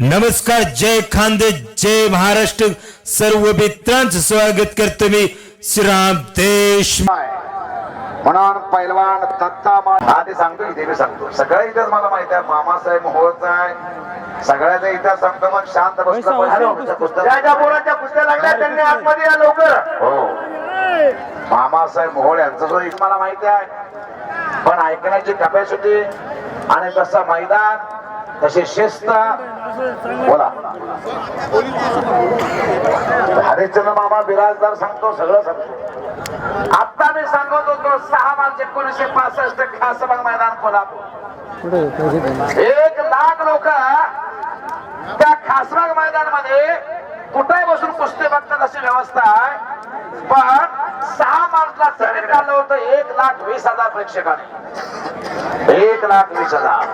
नमस्कार जय खानदे जय महाराष्ट्र. सर्व मित्रांचं स्वागत करतो मी श्रीराम देश. म्हणून पैलवान दत्ता आधी सांगतो इथे मी सांगतो. सगळ्या इथेच मला माहिती आहे मामासाहेब मोहोळचा आहे. सगळ्याचा इतिहास सांगतो मग शांत बसलं पाहिजे. पुस्तक- लागल्या त्यांनी आतमध्ये या लवकर. हो. मामासाहेब मोहोळ यांचं सुद्धा इतिहास मला माहिती आहे. पण ऐकण्याची कपॅसिटी आणि तसं मैदान तशी शिस्त बोला. हरिश्चंद्र मामा बिराजदार सांगतो सगळं सांगतो. आता मी सांगत होतो सहा मार्च एकोणीसशे पासष्ट खासबाग मैदान कोल्हापूर. एक लाख लोक त्या खासबाग मैदानामध्ये कुठे बसून कुस्ती बघतात अशी व्यवस्था आहे. पण सहा मार्चला तिकीट काढलं होतं एक लाख वीस हजार प्रेक्षकांनी. एक लाख वीस हजार.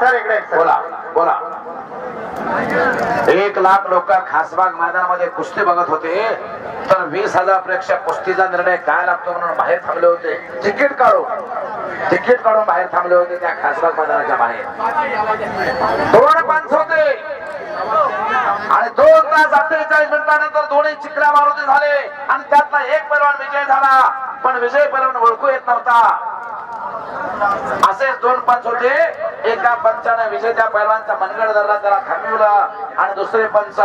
सर इकडे एक बोला बोला. एक लाख लोक खासबाग मैदानामध्ये कुस्ती बघत होते तर वीस हजार प्रेक्षक कुस्तीचा निर्णय काय लागतो म्हणून बाहेर थांबले होते. तिकीट काढू तिकीट काढून बाहेर थांबले होते त्या खासबाग मैदानाच्या बाहेर. दोन पंच होते. आणि दोन तास अठ्ठेचाळीस मिनिटानंतर दोन्ही चिकल्या मारुती झाले. आणि त्यातला एक पैलवान विजय झाला. पण विजय पैलवान ओळखू येत नव्हता. असेच दोन पंच होते. एका पंचाने विजेत्या पैलवानचा मनगड धरला त्याला थांबवला आणि दुसरे पंच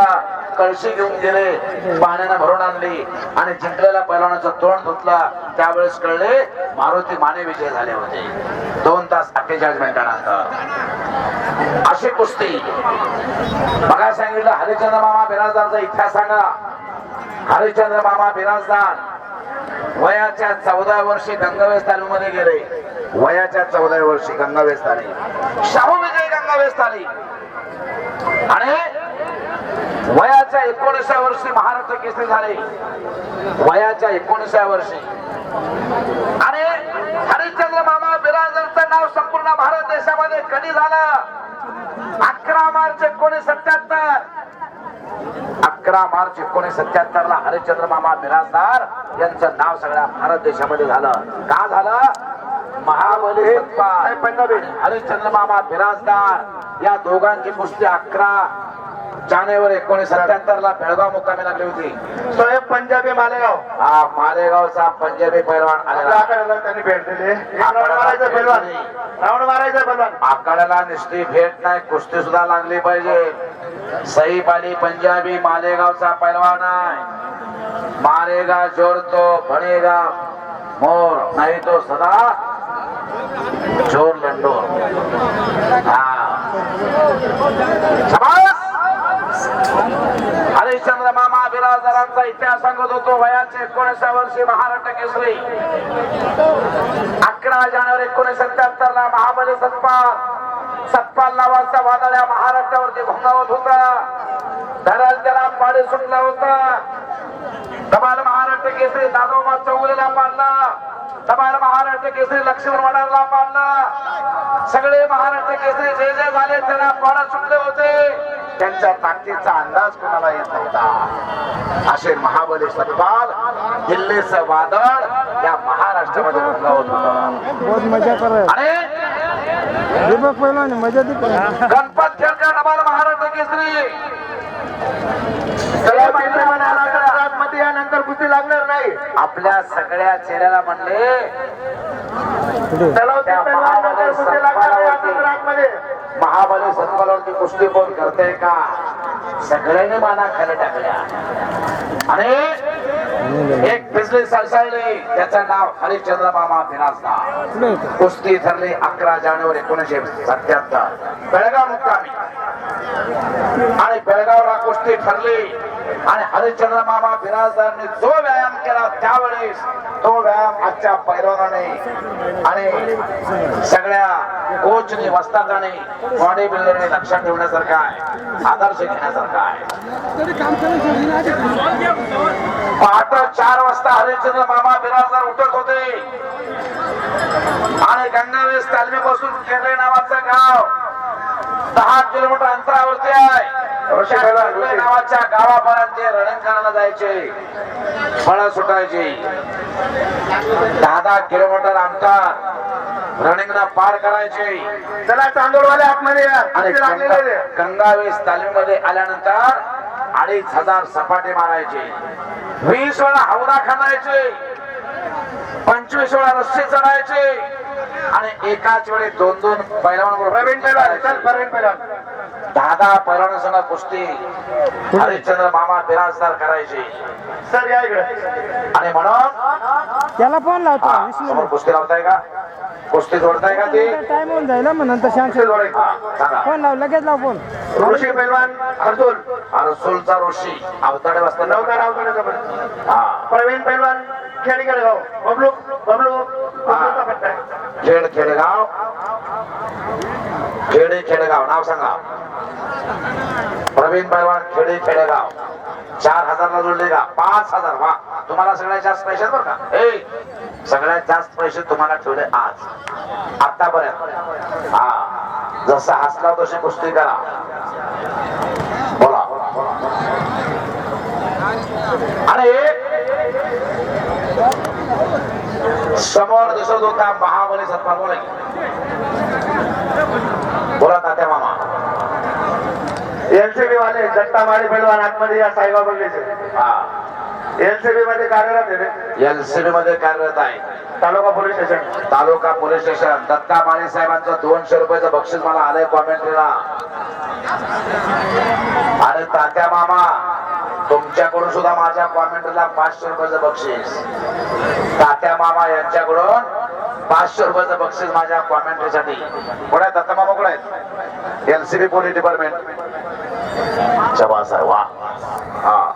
कळशी घेऊन गेले. पाण्यानं भरून आणली आणि जिंकलेल्या पैलवानाचं तोंड धुतला त्यावेळेस कळले मारुती माने विजय झाले होते. दोन तास अठ्ठेचाळीस मिनिटानंतर अशी कुस्ती. बघा सांगितलं हरिचंद्र मामा बिराजदारचा इतिहास सांगा. हरिचंद्र मामा बिराजदार. वयाच्या चौदा वर्षी गंगावेस तालुमध्ये गेले. वयाच्या चौदा वर्षी गंगावेस झाली. शाहू विजय गंगावेस ताली आणि वयाच्या एकोणीसव्या वर्षी महाराष्ट्र केसरी झाले. वयाच्या एकोणीसव्या वर्षी. आणि हरिश्चंद्र मामा बिराजरचं नाव संपूर्ण भारत देशामध्ये कधी झालं? अकरा मार्च एकोणीस सत्याहत्तर अकरा मार्च एकोणीस सत्याहत्तर ला हरिश्चंद्र मामा बिराजदार यांचं नाव सगळ्या भारत देशामध्ये झालं. का झालं? महाबली सत्पाल पंजाबी. आणि हरिश्चंद्र मामा बिराजदार. या दोघांची कुस्ती अकरा जानेवारी एकोणीस सत्याहत्तर ला बेळगाव मुक्कामी लागली होती. सोहेब पंजाबी मालेगाव. हा मालेगावचा पंजाबी पैलवान आलेला. त्यांनी भेट दिली. मारायचं राऊंड मारायचं नुसती भेट नाही कुस्ती सुद्धा लागली पाहिजे. सईब अली पंजाबी मालेगावचा पैलवान आहे. मारेगा जोर तो बनेगा मोर नाही तो सदा चोर लंडो. हरिश्चंद्र मामा बिराजदारांचा इतिहास सांगत होतो वयाचे एकोणीसा वर्षी महाराष्ट्र केसरी. अकरा जानेवारी एकोणीसशे सत्याहत्तर ला महाबली सत्पाल सत्पाल नावाचा वादळ्या महाराष्ट्रावरती भंगावत होता. धराल त्याला पाणी सुटला होता. कमाल महाराष्ट्र केसरी दादोबा चौगुलीला पाडला. धबाल महाराष्ट्र केसरी लक्ष्मण वडाला पाडला. सगळे महाराष्ट्र केसरी जे जे झाले त्यांना पाडा सुटले होते. त्यांच्या ताकदीचा अंदाज कोणाला येत नव्हता. असे महाबली सतपाल दिल्लीचं वादळ या महाराष्ट्रामध्ये भंगावत होतं. मजा हो. गणपत खेळकर डबाल महाराष्ट्र केसरी. त्याला पैलवान आला तर आतमध्ये यानंतर कुस्ती लागणार नाही. आपल्या सगळ्या चेहऱ्याला म्हणले नंतर महाबली सत्पालावरती कुस्ती कोण करते का? सगळ्यांनी माना खाली टाकल्या. आणि एक बिजली सळसळली त्याचं नाव हरिश्चंद्र मामा येतो. कुस्ती ठरली अकरा जानेवारी एकोणीसशे सत्याहत्तर. बेळगाव मुक्कामी. आणि बेळगावला कुस्ती ठरली. आणि हरिश्चंद्र मामा बिराजदारने जो व्यायाम केला त्यावेळेस तो व्यायाम आजच्या पैलवानाने आणि सगळ्या कोचने वस्तादाने बॉडी बिल्डरने लक्षात ठेवण्यासारखा आहे आदर्श घेण्यासारखा आहे. पहाटे चार वाजता हरिश्चंद्र मामा बिराजदार उठत होते. आणि गंगावेस तालमीपासून केरळे नावाचं गाव दहा किलोमीटर अंतरावरती आहे. नावाच्या गावापर्यंत करायला जायचे. फळं सुटायची. दहा दहा किलोमीटर अंतर. रनिंग पार करायचे. चला चांदोडवाले आतमध्ये या. आहे. गंगावेश तालीममध्ये आल्यानंतर अडीच हजार सपाटे मारायचे. वीस वेळा हवरा खाणायचे. पंचवीस वेळा रस्ते चढायचे. आणि एकाच वेळी दोन दोन पैलवान प्रवीण पैलवान चल प्रवीण पैलवान. दहा दहा पैलवानांसंग कुस्ती हरिश्चंद्र मामा बिराजदार करायचे. सर या इकडे. आणि म्हणून त्याला फोन लावतो कुस्ती लावताय का? कुस्ती जोडताय का ती? टाइम होऊन जाईल जोडायची. हा, सांगा. फोन लाव लगेच लाव फोन. ऋषी पैलवान अर्जुन. अरसुलचा ऋषी. अवताडे वाजता पण. हा. प्रवीण पैलवान खेडीकडे गाव बबलू. बबलू बबलूचा पट्टा आहे. खेड खेडेगाव. खेडे खेडेगाव. नाव सांगा. प्रवीण पैलवान खेडे खेडेगाव. चार हजारला जोडले का? पाच हजार. वा. तुम्हाला सगळ्यात जास्त पैसे बरं का? ए सगळ्यात जास्त पैसे तुम्हाला ठेवले आज. आतापर्यंत हा. जसा हसला तशी कुस्ती करा. बोला. आणि समोर दिसत होता महाबली सत्ता बोला बोला तात्या मामा. एलसीबी वाले दत्ता माळी पैलवान आतमध्ये या साईबाबा हा. एलसीबी मध्ये कार्यरत आहे एलसीबी मध्ये कार्यरत आहे. Taluka police station. Taluka police station. Datta Mane साहेबांचं दोनशे रुपयाचं बक्षीस मला आलंय कॉमेंट्रीला. आणि तात्या मामा तुमच्याकडून सुद्धा माझ्या कॉमेंट्रीला पाचशे रुपयाचं बक्षीस. तात्या मामा यांच्याकडून पाचशे रुपयाचं बक्षीस माझ्या कॉमेंट्रीसाठी. कोण आहे दत्ता मामा कोण आहेत? LCB police department. शबास आहे वा. हा.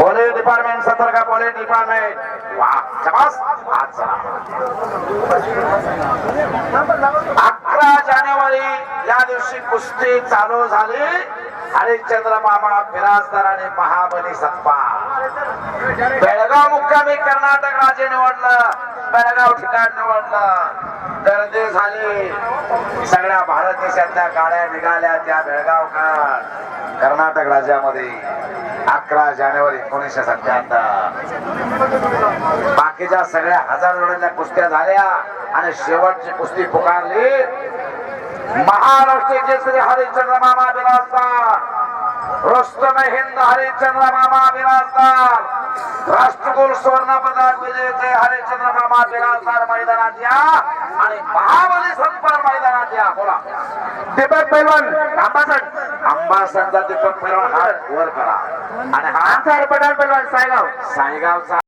पोलीस डिपार्टमेंट सतर्क पोलीस डिपार्टमेंट वा शबास आज अकरा जानेवारी या दिवशी कुस्ती चालू झाली. हरिश्चंद्र मामा बिराजदार आणि महाबली सत्पा बेळगाव मुक्कामी कर्नाटक राज्य निवडलं. बेळगाव ठिकाण निवडलं. गर्दी झाली. सगळ्या भारत देशातल्या गाड्या निघाल्या त्या बेळगावकर. कर्नाटक राज्यामध्ये अकरा जानेवारी एकोणीसशे सत्त्याहत्तर बाकीच्या सगळ्या हजार जणांच्या कुस्त्या झाल्या आणि शेवटची कुस्ती पुकारली. महाराष्ट्र केसरी हरिश्चंद्र मामा बिराजदार रोस्तम हिंद हरिश्चंद्र मामा बिराजदार राष्ट्रकुल स्वर्ण पदक विजेते हरिश्चंद्र मामा बिराजदार मैदानात या आणि महाबली सत्पार मैदानात या बोला. दीपक पैलवान आंबासण अंबासनचा दीपक पैलवान हात वर करा. आणि हा पठाण पैलवान सायगाव. साईगावचा